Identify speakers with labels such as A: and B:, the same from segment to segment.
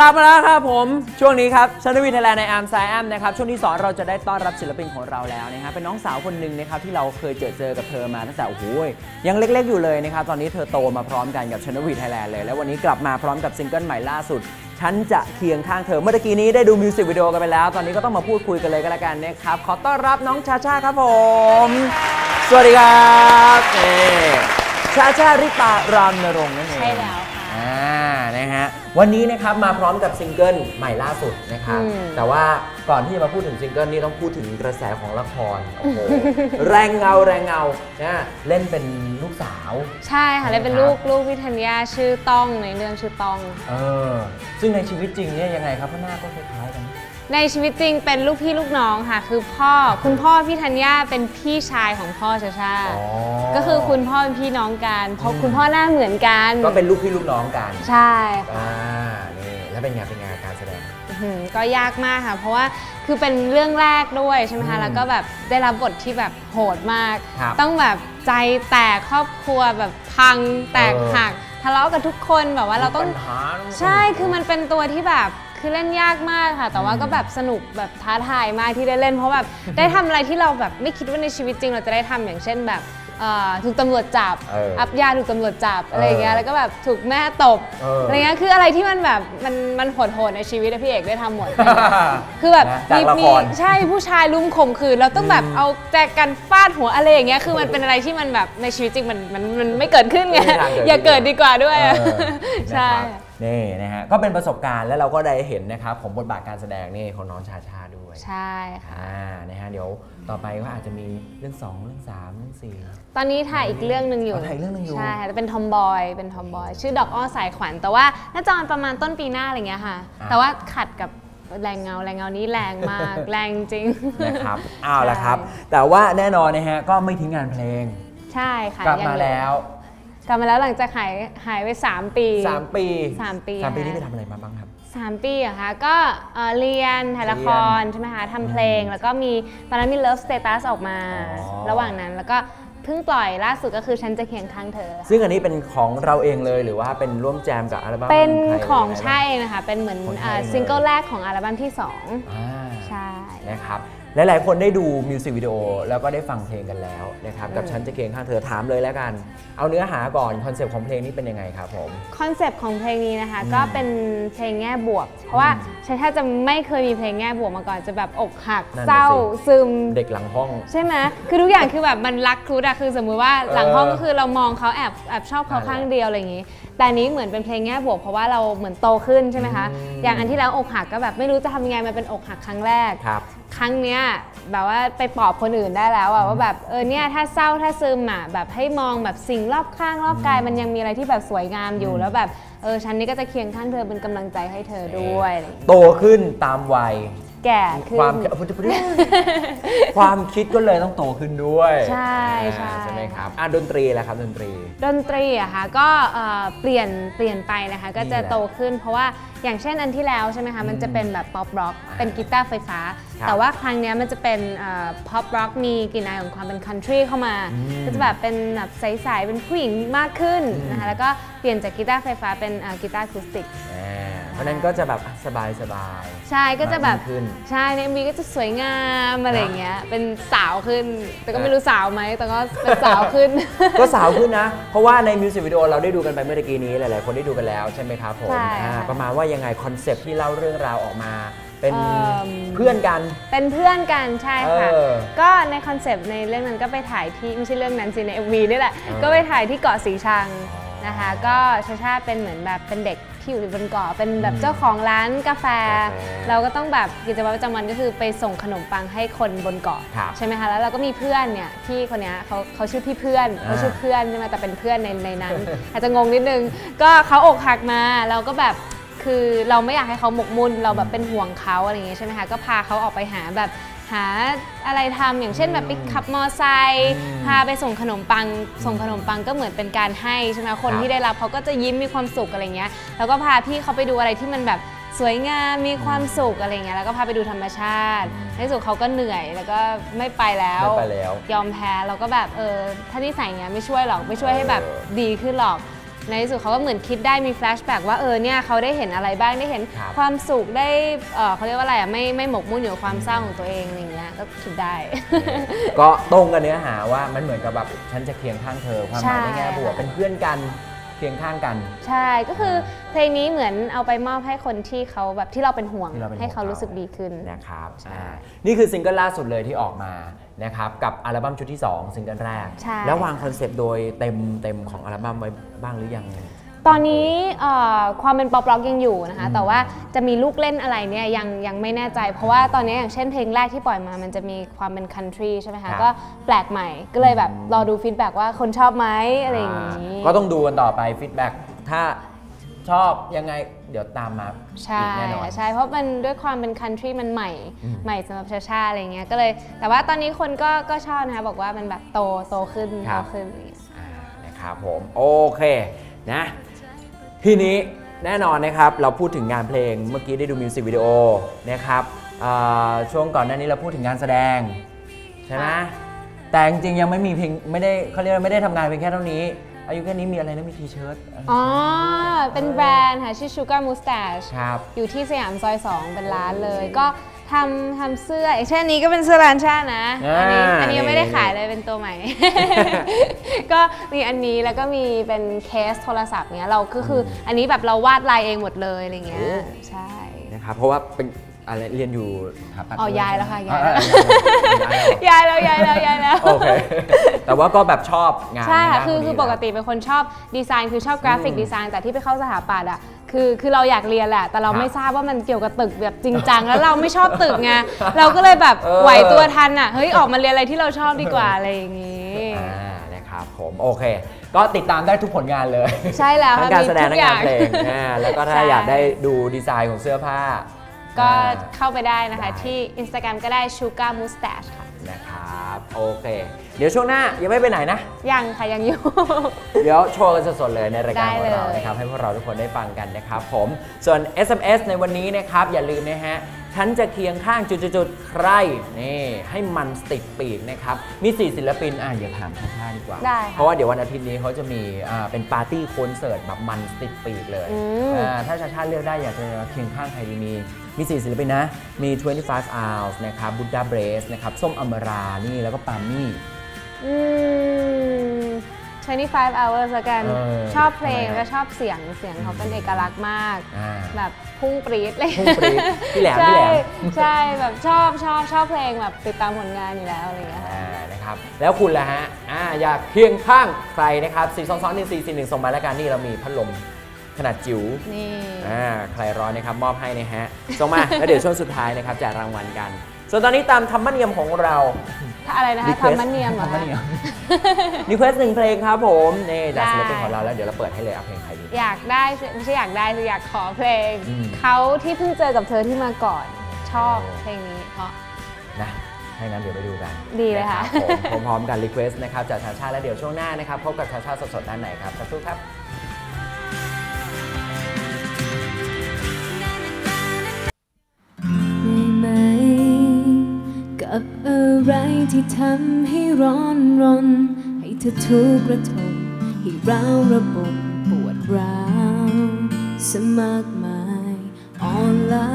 A: กลับมาแล้วครับผม ช่วงนี้ครับชันวิทยาลัยในอาร์มไซแอมนะครับช่วงที่สอนเราจะได้ต้อนรับศิลปินของเราแล้วนะครับเป็นน้องสาวคนหนึ่งนะครับที่เราเคยเจอเจอกับเธอมาตั้งแต่โอ้โหยังเล็กๆอยู่เลยนะครับตอนนี้เธอโตมาพร้อมกันกับชันวิทยาลัยเลย แล้ววันนี้กลับมาพร้อมกับซิงเกิลใหม่ล่าสุดฉันจะเคียงข้างเธอเมื่อกี้นี้ได้ดูมิวสิกวิดีโอกันไปแล้ว ตอนนี้ก็ต้องมาพูดคุยกันเลยก็แล้วกันนะครับขอต้อนรับน้องชาชาครับผม สวัสดีครับชาชาริตารามนรงค์นั่นเอง
B: ใช่แล้ว
A: นะฮะ วันนี้นะครับมาพร้อมกับซิงเกิลใหม่ล่าสุดนะครับ
B: อืม
A: แต่ว่าก่อนที่จะมาพูดถึงซิงเกิลนี่ต้องพูดถึงกระแสของละคร โอ้โห แรงเงาแรงเงานะเล่นเป็นลูกสาว
B: ใช่ค่ะ เลยเป็น
A: ครับ
B: ลูกลูกพี่ธัญญาชื่อต้องในเรื่องชื่อต้อง
A: เออ ซึ่งในชีวิตจริงเนี่ยยังไงครับเพราะหน้าก็คล้ายๆกัน
B: ในชีวิตจริงเป็นลูกพี่ลูกน้องค่ะ คือพ่อคุณพ่อพี่ธัญญาเป็นพี่ชายของพ่อชาชา
A: อ๋อ
B: ก็คือคุณพ่อเป็นพี่น้องกัน เพราะ
A: อืม
B: คุณพ่อหน้าเหมือนกัน
A: ก็เป็นลูกพี่ลูกน้องกัน
B: ใช่ค่ะ
A: อ่านี่แล้วเป็นไงเป็นไงการแสดง
B: อื้อหือก็ยากมากค่ะ เพราะว่าคือเป็นเรื่องแรกด้วยใช่ไหม
A: อื
B: คะ
A: ม
B: แล้วก็แบบได้รับบทที่แบบโหดมาก
A: ครับ
B: ต้องแบบใจแตกครอบครัวแบบพังแตก
A: เออ
B: หักทะเลาะกับทุกคนแบบว่าเราต้อง
A: ปัญหา
B: ใช่คือมันเป็นตัวที่แบบ คือเล่นยากมากค่ะ แต่ว่าก็แบบสนุกแบบท้าทายมากที่ได้เล่น เพราะแบบได้ทำอะไรที่เราแบบไม่คิดว่าในชีวิตจริง เราจะได้ทำอย่างเช่นแบบเอ่อถูกตำรวจจับ
A: เอออั
B: อับยาถูกตำรวจจับอะไรอย่างเงี้ยแล้วก็แบบถูกแม่ตบ
A: เอออ
B: อะไรเงี้ยคืออะไรที่มันแบบมันมันโหดๆในชีวิตอะพี่เอกได้ทำหมด คือแบบ
A: นะจากละคร
B: ใช่ผู้ชายลุมข่มขืนเราต้องแบบ
A: อืม
B: เอาแจกันฟาดหัวอะไรอย่างเงี้ยคือมันเป็นอะไรที่มันแบบในชีวิตจริงมันมันมันไม่เกิดขึ้นไง
A: ไม่มีทางเกิด
B: อย่าเกิดดีกว่าด้วยอะ
A: เออ
B: ใช่
A: นะครับนี่นะฮะก็เป็นประสบการณ์แล้วเราก็ได้เห็นนะครับของบทบาทการแสดงนี่ของน้องชาชาด้วย
B: ใช่ค่ะ
A: อ่านะฮะเดี๋ยวต่อไปก็อาจจะมีเรื่อง 2 เรื่อง 3 เรื่อง
B: ตอนนี้ถ่ายอีกเรื่องหนึ่งอยู่
A: อ๋อถ่ายอีกเรื่องหนึ่งอยู่
B: ใช่ค่ะแต่เป็นทอมบอยเป็นทอมบอยชื่อดอกอ้อสายขวัญแต่ว่าน่าจะออนประมาณต้นปีหน้าอะไรเงี้ยค่ะ
A: อ่า
B: แต่ว่าขัดกับแรงเงาแรงเงานี้แรงมากแรงจริง
A: 4นะครับอ้าวละครับ แต่ว่าแน่นอนนะฮะก็ไม่ทิ้งงานเพลง
B: ใช่ค่ะ
A: กลับ
B: ยัง
A: มาแล้ว
B: กลับมาแล้วหลังจากหายหายไป 3 ปี
A: 3 ปี
B: สามปี
A: สามปี
B: ค่ะ
A: นี่ไปทำอะไรมาบ้างครับ
B: สามปีเหรอะคะก็เอ่อเรียนถ่ายละครใช่ไหมคะทำเพลง แล้วก็มีตอนนั้นมี Love Status ออกมา
A: อ๋อ
B: ระหว่างนั้นแล้วก็เพิ่งปล่อยล่าสุดก็คือฉันจะเคียงข้างเธอ
A: ซึ่งอันนี้เป็นของเราเองเลยหรือว่าเป็นร่วมแจมกับอัลบั้ม
B: เป็น
A: ไทย
B: ของ
A: หรืะไร
B: ใช่นะคะเป็นเหมือน
A: ของไทย
B: เอ่อ
A: เลย
B: ซิงเกิลแรกของอัลบั้มที่2
A: อ่า
B: ใช่
A: นะครับ หลาย ๆ คนได้ดูมิวสิกวิดีโอแล้วก็ได้ฟังเพลงกันแล้วนะครับกับ
B: อืม
A: ฉันจะเคียงข้างเธอถามเลยแล้วกัน เอาเนื้อหาก่อนคอนเซปต์ของเพลงนี้เป็นยังไงครับผม
B: คอนเซปต์ของเพลงนี้นะคะ
A: อืม
B: ก็เป็นเพลงแง่บวก เพราะว่าฉันแทบจะไม่เคยมีเพลงแง่บวกมาก่อนจะแบบอกหัก
A: นั่นน่ะ
B: เศร้า
A: สิ
B: ซึม
A: เด็กหลังห้อง
B: ใช่ไหมคือทุกอย่างคือแบบมันรักครุดอะคือสมมุติว่าหลังห้อง
A: เออ
B: ก็คือเรามองเขาแอบแอบชอบเขา
A: นั่นแหละ
B: ข้างเดียวอะไรอย่างงี้ แต่อันนี้เหมือนเป็นเพลงแง่บวกเพราะว่าเราเหมือนโตขึ้นใช่ไหมคะ
A: อืม
B: อย่างอันที่แล้วอกหักก็แบบไม่รู้จะทำยังไงมันเป็นอกหักครั้งแรก
A: ครับ
B: ครั้งเนี้ยแบบว่าไปปลอบคนอื่นได้แล้วอะว่าแบบเออเนี่ยถ้าเศร้าถ้าซึมอะแบบให้มองแบบสิ่งรอบข้างรอบกายมันยังมีอะไรที่แบบสวยงามอยู่
A: อืม
B: แล้วแบบเออฉันนี่ก็จะเคียงข้างเธอเป็นกำลังใจให้เธอด้วยอะไรอย่างเงี้ย
A: โตขึ้นตามวัย
B: แก่ขึ้น
A: ความความคิดก็เลยต้องโตขึ้นด้วย
B: ใช่ใช่
A: อ่าใช่ไหมครับอะดนตรีแหละครับดนตรี
B: ดนตรีอะค่ะก็เอ่อเปลี่ยนเปลี่ยนไปนะคะก็จะ
A: นี่แหละ
B: โตขึ้น เพราะว่าอย่างเช่นอันที่แล้วใช่ไหมคะมันจะเป็นแบบป๊อปร็อกเป็นกีตาร์ไฟฟ้า
A: ครับ
B: แต่ว่าครั้งเนี้ยมันจะเป็นพ็อปร็อกมีกลิ่นอายของความเป็นคันทรีเข้ามา
A: อืม
B: ก็จะแบบเป็นแบบใสๆเป็นผู้หญิงมากขึ้น
A: อืม
B: นะคะแล้วก็เปลี่ยนจากกีตาร์ไฟฟ้าเป็นเอ่อกีตาร์อะคูสติก
A: อ่าเพ ราะฉะนั้นก็จะแบบสบายสบาย
B: ใช่ก็จะแบบ
A: มากยิ่งขึ้น
B: ใช่ใน MV ก็จะสวยงามอะไรอย่างเงี้ยเป็นสาวขึ้น แต่ก็ไม่รู้สาวไหมแต่ก็เป็นสาวขึ้น
A: ก็สาวขึ้นนะ เพราะว่าในมิวสิกวิดีโอเราได้ดูกันไปเมื่อตะกี้นี้หลายๆ คนได้ดูกันแล้วใช่ไหมครับผม
B: ใช่ค่ะ
A: อ่าประมาณว่ายังไงคอนเซปต์ที่เล่าเรื่องราวออกมาเป็น
B: เอิ่ม
A: เพื่อนกัน
B: เป็นเพื่อนกันใช่ค่ะ
A: เออ
B: ก็ในคอนเซปต์ในเรื่องนั้นก็ไปถ่ายที่ไม่ใช่เรื่องนั้นสิใน MV นี่แหละ
A: เออ
B: ก็ไปถ่ายที่เกาะสีชัง
A: อ๋อ
B: นะคะ ก็ชาชาเป็นเหมือนแบบเป็นเด็ก ที่อยู่บนเกาะเป็นแบบ
A: อืม
B: เจ้าของร้านกาแฟ
A: กาแฟ
B: เราก็ต้องแบบกิจวัตรประจำวันก็คือไปส่งขนมปังให้คนบนเกาะ
A: ครับ
B: ใช่ไหมคะแล้วเราก็มีเพื่อนเนี่ยพี่คนเนี้ยเขาเขาชื่อพี่เพื่อน
A: อ่า
B: เขาชื่อเพื่อนใช่ไหมแต่เป็นเพื่อนในในนั้น อาจจะงงนิดนึง ก็เขาอกหักมาเราก็แบบคือเราไม่อยากให้เขาหมกมุ่นเราแบบเป็นห่วงเขาอะไรอย่างเงี้ยใช่ไหมคะก็พาเขาออกไปหาแบบ หาอะไรทำอย่างเช่นแบบไปขับมอไซค์
A: อืม
B: พาไปส่งขนมปัง ส่งขนมปังก็เหมือนเป็นการให้ใช่ไหมคน
A: ครับ
B: ที่ได้รับเขาก็จะยิ้มมีความสุขอะไรเงี้ยแล้วก็พาพี่เขาไปดูอะไรที่มันแบบสวยงามมีความสุขอะไรเงี้ยแล้วก็พาไปดูธรรมชาติ
A: อืม
B: ในที่สุดเขาก็เหนื่อยแล้วก็ไม่ไปแล้ว
A: ไม่ไปแล้ว
B: ยอมแพ้เราก็แบบเออถ้านิสัยเงี้ยไม่ช่วยหรอกไม่ช่วยให้แบบ
A: เออ
B: ดีขึ้นหรอก ในที่สุดเขาก็เหมือนคิดได้มีแฟลชแบ็กว่าเออเนี่ยเขาได้เห็นอะไรบ้างได้เห็น
A: ครับ
B: ความสุขได้เออเขาเรียกว่าอะไรอะไม่ไม่หมกมุ่นอยู่กับความเศร้าของตัวเองอะไรอย่างเงี้ยก็คิดได้
A: ก็ตรงกับเนื้อหาว่ามันเหมือนกับแบบฉันจะเคียงข้างเธอความหมายในแง่บวก
B: ใช่
A: เป็นเพื่อนกัน เคียงข้างกัน
B: ใช่ก็คือเพลงนี้เหมือนเอาไปมอบให้คนที่เขาแบบที่เราเป็นห่วง
A: ที่เราเป็นห่วง
B: ให้เขารู้สึกดีขึ้น
A: นะครับ
B: ใช่
A: อ่านี่คือซิงเกิลล่าสุดเลยที่ออกมานะครับกับอัลบั้มชุดที่ 2 ซิงเกิลแรก
B: ใช่
A: แล้ววางคอนเซปต์โดยเต็มเต็มของอัลบั้มไว้บ้างหรือยัง
B: ตอนนี้เอ่อความเป็นป๊อปร็อกยังอยู่นะคะ แต่ว่าจะมีลูกเล่นอะไรเนี่ยยังยังไม่แน่ใจ เพราะว่าตอนนี้อย่างเช่นเพลงแรกที่ปล่อยมามันจะมีความเป็นคันทรีใช่ไหม
A: ครั
B: คะ
A: บ
B: ก็แปลกใหม่ก็เลยแบบรอดูฟีดแบ็กว่าคนชอบไหมอะไรอย่างนี้
A: ก็ต้องดูกันต่อไปฟีดแบ็กถ้าชอบยังไงเดี๋ยวตามมา
B: ใช่
A: อีกแน่นอน
B: ใช่เพราะมันด้วยความเป็นคันทรีมันใหม่
A: อืม
B: ใหม่สำหรับชาชาอะไรเงี้ยก็เลย แต่ว่าตอนนี้คนก็ก็ชอบนะคะบอกว่ามันแบบโตโตขึ้น
A: ครั
B: โต
A: บ
B: ขึ้นอะไรเงี้ย
A: อ่านะครับผมโอเคนะ ทีนี้แน่นอนนะครับเราพูดถึงงานเพลงเมื่อกี้ได้ดูมิวสิกวิดีโอนะครับอ่าช่วงก่อนหน้านี้เราพูดถึงงานแสดงใช่ไหม
B: ค่ะ
A: แต่จริงๆยังไม่มีเพลงไม่ได้เขาเรียกว่าไม่ได้ทำงานเพียงแค่เท่านี้ อายุแค่นี้มีอะไรนะมีทีเชิ้ต
B: อ๋อ เป็นแบรนด์ค่ะชื่อ Sugar Mustache
A: ครับ
B: อยู่ที่สยามซอย 2 เป็นร้านเลยก็ ทำทำเสื้ออย่างเช่นอันนี้ก็เป็นเสื้อร้านชานะ อันนี้
A: อ่า
B: อันนี้ยังไม่ได้
A: นี่
B: ขายเลยเป็นตัวใหม่ ก็มีอันนี้แล้วก็มีเป็นเคสโทรศัพท์เนี้ยเราก็คืออันนี้แบบเราวาดลายเองหมดเลยอะไรเงี้ยใช่
A: นะครับเพราะว่าเป็นอะไรเรียนอยู่สถาปัตย์
B: อ๋อย้ายแล้วค่ะย้าย
A: อ่
B: แล้ว
A: ย้ายแล้ว
B: ย้ายแล้วย้ายแล้วย้ายแล้ว
A: โอเคแต่ว่าก็แบบชอบงาน
B: ใช่ค่ะ
A: ด้าน
B: คือ
A: พว
B: คือปกติเป็นคนชอบดีไซน์คือชอบกราฟิก
A: อืม
B: ดีไซน์แต่ที่ไปเข้าสถาปัตย์อะ คือคือเราอยากเรียนแหละ แต่เรา
A: ครับ
B: ไม่ทราบว่ามันเกี่ยวกับตึกแบบจริงจัง แล้วเราไม่ชอบตึกไงเราก็เลยแบบ
A: เออ
B: ไหวตัวทันอะเฮ้ยออกมาเรียนอะไรที่เราชอบดีกว่าอะไรอย่างงี้
A: อ่านะครับผมโอเค ก็ติดตามได้ทุกผลงานเลย
B: ใช่แล้ว
A: ทั้ง
B: ค่ะ
A: การ
B: มี
A: แสดง
B: ทุ
A: ทั้งงาง
B: กานง
A: เพลงอ่าแล้วก็ถ้า
B: ใช่
A: อยากได้ดูดีไซน์ของเสื้อผ้า
B: ก็
A: อ่า
B: เข้าไปได้นะคะ
A: ได้
B: ที่ Instagram ก็ได้ Sugar Mustache ค่ะ
A: นะครับ โอเค เดี๋ยวช่วงหน้ายังไม่ไปไหนนะ
B: ยังค่ะยังอยู่
A: เดี๋ยวโชว์กันสดๆเลยในรายการ
B: ได้
A: ของเรา
B: เลย
A: นะครับ ให้พวกเราทุกคนได้ฟังกันนะครับผม ส่วน SMS ในวันนี้นะครับ อย่าลืมนะฮะฉันจะเคียงข้างจุดๆๆใครนี่ให้มันติดปีกนะครับ มี4ศิลปินอะอย่าถามชาชาดีกว่า
B: ได้ค่ะ
A: เพราะว่าเดี๋ยววันอาทิตย์นี้เขาจะมีอ่าเป็นปาร์ตี้คอนเสิร์ตแบบมันติดปีกเลย
B: อืม
A: อ่าถ้าชาชาเลือกได้อยากจะเคียงข้างใครดีมี มี4ศิลปินนะ มี 25 hours นะครับบุดดาเบรสนะครับ ส้มอมรา นี่ แล้วก็ปามี่
B: อืม25 hours ละกัน
A: เออ
B: ชอบเพลง
A: ทำไมอะ
B: แล้วก็ชอบเสียง เสียงเขาเป็นเอกลักษณ์มาก
A: อ่า
B: แบบพุ่งปรี๊ดเลย
A: พุ่งปรี๊ดพี่แหลม
B: ใช่
A: พี่แหลม
B: ใช่ แบบชอบชอบชอบเพลงแบบติดตามผลงานอยู่แล้วอะไรอย่างเงี้ยค่ะ
A: อ่านะครับ แล้วคุณล่ะฮะอ่าอยากเคียงข้างใครนะครับ 4 2 2 1 4 4 1 ส่งมาแล้วกันนี่เรามีพัดลม ขนาดจิ๋ว
B: นี่
A: อ่าใครร้อนนะครับมอบให้นะฮะส่งมา แล้วเดี๋ยวช่วงสุดท้ายนะครับแจกรางวัลกัน ส่วนตอนนี้ตามธรรมเนียมของเรา
B: ถ้าอะไรนะคะ
A: Request
B: ทำมันเนียมเหรอ
A: ธรรม
B: คะ
A: เนียมรีเควสหนึ่งเพลงครับผมนี่จาก
B: ได้
A: ศิลปินของเราแล้วเดี๋ยวเราเปิดให้เลยเอาเพลงใครดี
B: อยากได้ไม่ใช่อยากได้คืออยากขอเพลง
A: อืม
B: เขาที่เพิ่งเจอกับเธอที่มาก่อน ชอบเพลงนี้เพราะ
A: นะถ้าอย่างนั้นเดี๋ยวไปดูกัน
B: ดีเลยค่ะ
A: นรับผมพร้อมๆกันรีเควสนะครับจากชาชาแล้วเดี๋ยวช่วงหน้านะครับพบกับชาชาสดๆด้านไหนครับสักครู่ครับ
C: ที่ทำให้ร้อนรน ให้เธอทุกข์ระทมให้ร้าวระบมปวดร้าวสมากมายอ่อนล้า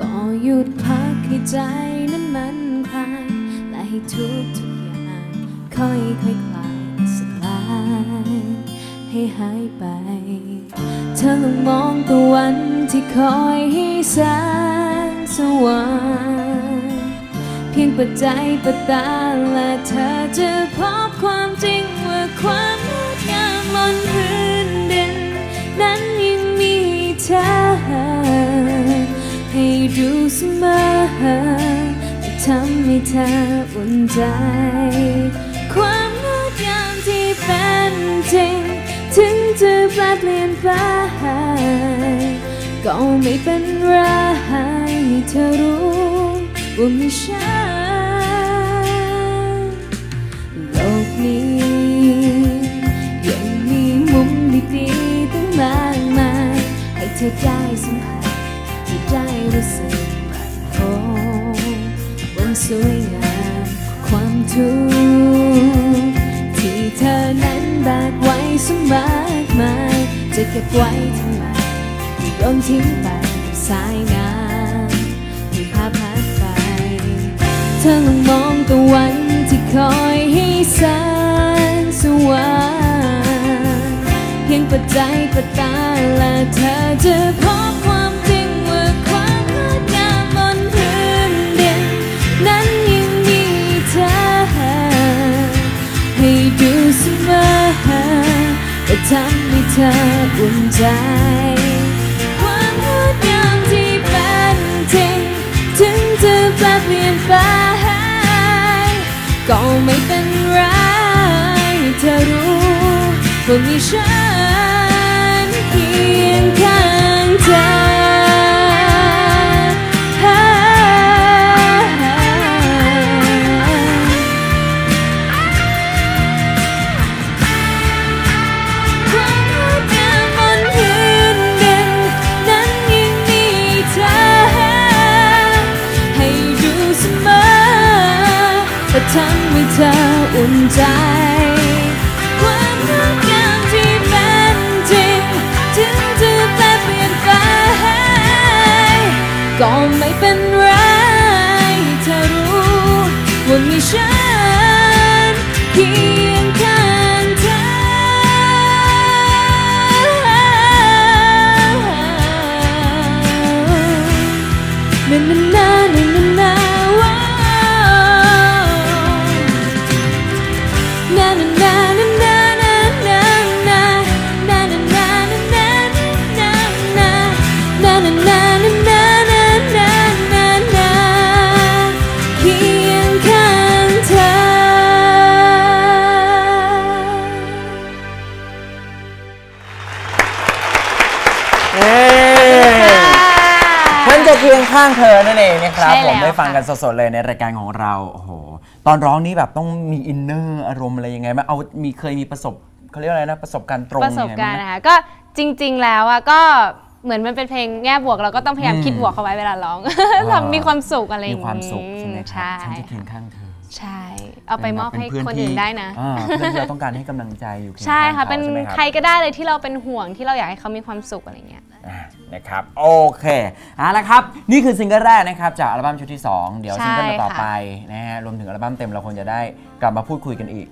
C: ก็หยุดพักให้ใจนั้นมันคลายและให้ทุกทุกอย่างค่อยค่อยคลายสลายให้หายไป เธอลองมองตะวันที่คอยให้แสงสว่าง พียงปัจจัยประตาและเธอจะพบความจริงว่าความงดงามบนพื้นดิน นั้นยังมีเธอ ให้ดูเสมอจะทำให้เธออุ่นใจ ความงดงามที่เป็นจริง ถึงจะแปลเปลี่ยนไปก็ไม่เป็นไรเธอรู้ ว่าไม่ใช่โลกนี้ ยังมีมุมดีๆตั้งมากมาย ให้เธอได้สัมผัสจะได้รู้สึกโอ้บนสวยงามความทุกข์ที่เธอนั้นแบกไว้สสมากมาย จะเก็บไว้ทำไมโยนทิ้งไปกับสายน้ำ เธอลองมองตะวันที่คอยให้แสงสว่างเพียงปัจจัยประตาและเธอจะพบความจริงว่าความงดงามบนพื้นดินนั้นยังมีเธอให้ดูเสมอและทำให้เธออุ่นใจ เปลี่ยนไป ก็ไม่เป็นไรเธอรู้ว่ามีฉันเคียงข้าง ให้เธออุ่นใจ ความงดงามที่เป็นจริง ถึงจะแปรเปลี่ยนไป ก็ไม่เป็นไร เธอรู้ว่ามีฉันเคียงข้างเธอ na na na na na na whoa.
A: ยงข้างเธอนั่นเองนะครับ
B: ใช่
A: ผม
B: แล้ว
A: ได้ฟัง
B: ค่ะ
A: กันสดๆเลยในรายการของเราโอ้โหตอนร้องนี้แบบต้องมีอินเนอร์อารมณ์อะไรยังไงไหมเอามีเคยมีประสบเขาเรียกอะไรนะประสบการณ์ตรง
B: ประสบการณ์
A: ยังไงไหม
B: นะคะก็จริง ๆ แล้วอะก็เหมือนมันเป็นเพลงแง่บวกเราก็ต้องพยายาม
A: อืม
B: คิดบวกเข้าไว้เวลาร้อง
A: อ๋อ
B: ทำมีความสุขอะไรอย่าง
A: มีความสุขใช่ไหมครั
B: ใช่
A: ฉันจะเคียงข้างเธอ
B: ใช่ เอาไปมอบให้
A: เป็เพื่
B: คน
A: ที่
B: อื่นได้นะ
A: อ่าเพื่อนที่เราต้องการให้กำลังใจอยู่เยง
B: ใช่
A: ข้าง
B: ค่ะ
A: ขา
B: เป็น
A: ใช่ไหมรับ
B: ใครก็ได้เลยที่เราเป็นห่วงที่เราอยากให้เขามีความสุขอะไรเงี้ย
A: อ่านะครับโอเคเอาละครับ นี่คือซิงเกิลแรกนะครับจากอัลบั้มชุดที่ 2 เดี๋ยว
B: ใช่
A: ซิงเกิลต่อ
B: ค่ะ
A: ไปนะฮะรวมถึงอัลบั้มเต็มเราคงจะได้กลับมาพูดคุยกันอีก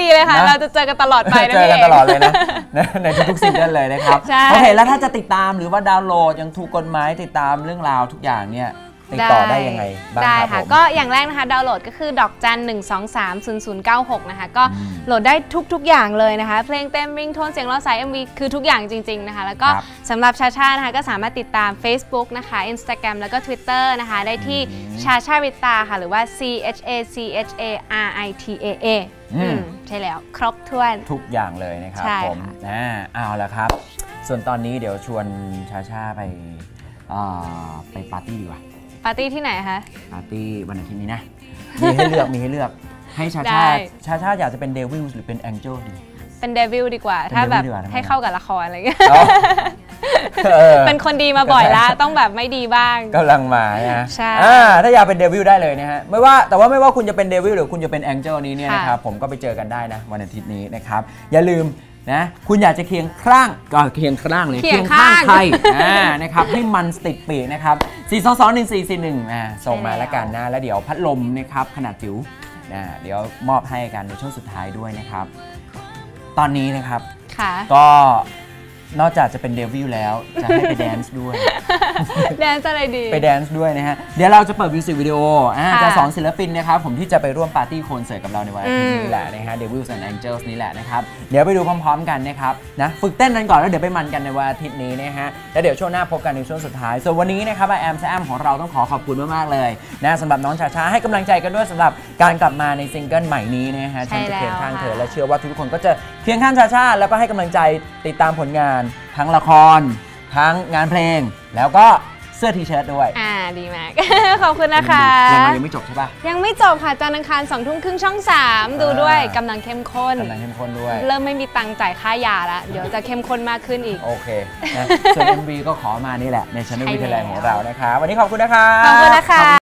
B: ดีเลยค่ะ
A: นะ
B: เราจะเจอกันตลอดไปนะ
A: เจอกัน
B: พี่
A: ตลอดเลยนะ ในในทุกๆซิงเกิลเลยนะครับ
B: ใช่
A: โอเคแล้วถ้าจะติดตามหรือว่าดาวน์โหลดยังถูกกฎหมายติดตามเรื่องราวทุกอย่างเนี่ย ติดต่อได้ยังไงบ้าง
B: ได้
A: ครับ
B: ค่ะ
A: ผม
B: ก็อย่างแรกนะคะดาวน์โหลดก็คือดอกจัน 1 2 3 0 0 9 6 นะคะ ก็
A: อืม
B: โหลดได้ทุก ๆ อย่างเลยนะคะ เพลงเต็มริงโทนเสียงร้องสาย MV คือทุกอย่างจริง ๆ นะคะ แล้วก็
A: ครับ
B: สำหรับชาชานะคะก็สามารถติดตาม Facebook นะคะ Instagram แล้วก็ Twitter นะคะ ได้ที่ชาชาริตาค่ะ หรือว่า C H A C H A R I T A A
A: อืม
B: อืมใช่แล้วครบถ้วน
A: ทุกอย่างเลยนะครับ
B: ใช่
A: ผม
B: ค่ะ
A: อ่าเอาละครับ ส่วนตอนนี้เดี๋ยวชวนชาชาไปอ่าไปปาร์ตี้ดีกว่า
B: ปาร์ตี้ที่ไหนคะ
A: ปาร์ตี้วันอาทิตย์นี้นะ มีให้เลือก มีให้เลือก ให้ชา
B: ได้
A: ชาชาชาอยากจะเป็นเดวิลหรือเป็นแองเจิลดี
B: เป็นเดวิลดีกว่า
A: เป็น
B: ถ้าแบบ
A: Devil ดีกว่าทำไม
B: ให้เข้ากับละครอะไรเงี้ย
A: เอ้าเออ
B: เป็นคนดีมาบ่อยแล้วต้องแบบไม่ดีบ้าง
A: กำลังมานะฮะ
B: ใช่
A: อ่าถ้าอยากเป็นเดวิลได้เลยนะฮะ ไม่ว่าแต่ว่าไม่ว่าคุณจะเป็นเดวิลหรือคุณจะเป็นแองเจิลนี้เนี่ย
B: ค่ะ
A: นะครับ ผมก็ไปเจอกันได้นะ วันอาทิตย์นี้นะครับ อย่าลืม นะคุณอยากจะเคียงข้างก็เคียงข้างเลย
B: เคียงข้าง
A: ใครอ่านะครับให้มันติดปีกนะครับ 4 2 2 1 4 4 1อ่าส่งมาแล้วกันนะ แล้วเดี๋ยวพัดลมนะครับขนาดจิ๋วนะเดี๋ยวมอบให้กันในช่วงสุดท้ายด้วยนะครับ ตอนนี้นะครับ
B: ค่ะ
A: ก็ นอกจากจะเป็นเดวิลแล้วจะให้ไปแดนซ์ด้วย
B: แดนซ์อะไรดี
A: ไปแดนซ์ด้วยนะฮะ เดี๋ยวเราจะเปิดมิวสิกวิดีโออ่า
B: ค่ะ
A: จะสอนศิลปินนะครับ ผมที่จะไปร่วมปาร์ตี้คอนเสิร์ตกับเราในวันอาทิตย์
B: อืม
A: นี้แหละนะฮะ Devils and Angels นี่แหละนะครับ เดี๋ยวไปดูพร้อมๆกันนะครับนะฝึกเต้นกันก่อนแล้วเดี๋ยวไปมันกันในวันอาทิตย์นี้นะฮะแล้วเดี๋ยวช่วงหน้าพบกันในช่วงสุดท้าย ส่วนวันนี้นะครับแอมแซมของเราต้องขอขอบคุณมากๆเลยนะสำหรับน้องชาชาให้กำลังใจกันด้วยสำหรับการกลับมาในซิงเกิลใหม่นี้นะฮะ
B: ใช่
A: ฉันจะเคียงข้างเธอ
B: แล้วค่ะ
A: และเชื่อว่าทุกคนก็จะเคียงข้างชาชาแล้วก็ให้กำลังใจติดตามผลงานทั้งละคร ทั้งงานเพลง แล้วก็เสื้อทีเชิ้ตด้วย
B: อ่าดีมาก ขอบคุณนะคะ
A: ยังยังไม่จบใช่ปะ
B: ยังไม่จบค่ะจันทร์อังคารสองทุ่มครึ่งช่อง 3 ดูด้วยกำลังเข้มข้น
A: กำลังเข้มข้นด้วย
B: เริ่มไม่มีตังค์จ่ายค่ายาแล้วเดี๋ยวจะเข้มข้นมากขึ้นอีก
A: โอเคนะส่วน MV ก็ขอมานี่แหละในชั้น
B: ใช่
A: วิทยาลัยของ
B: แล้ว
A: เรานะครับวันนี้ขอบคุณนะครับ
B: ขอบคุณนะคะ
A: ขอบคุณ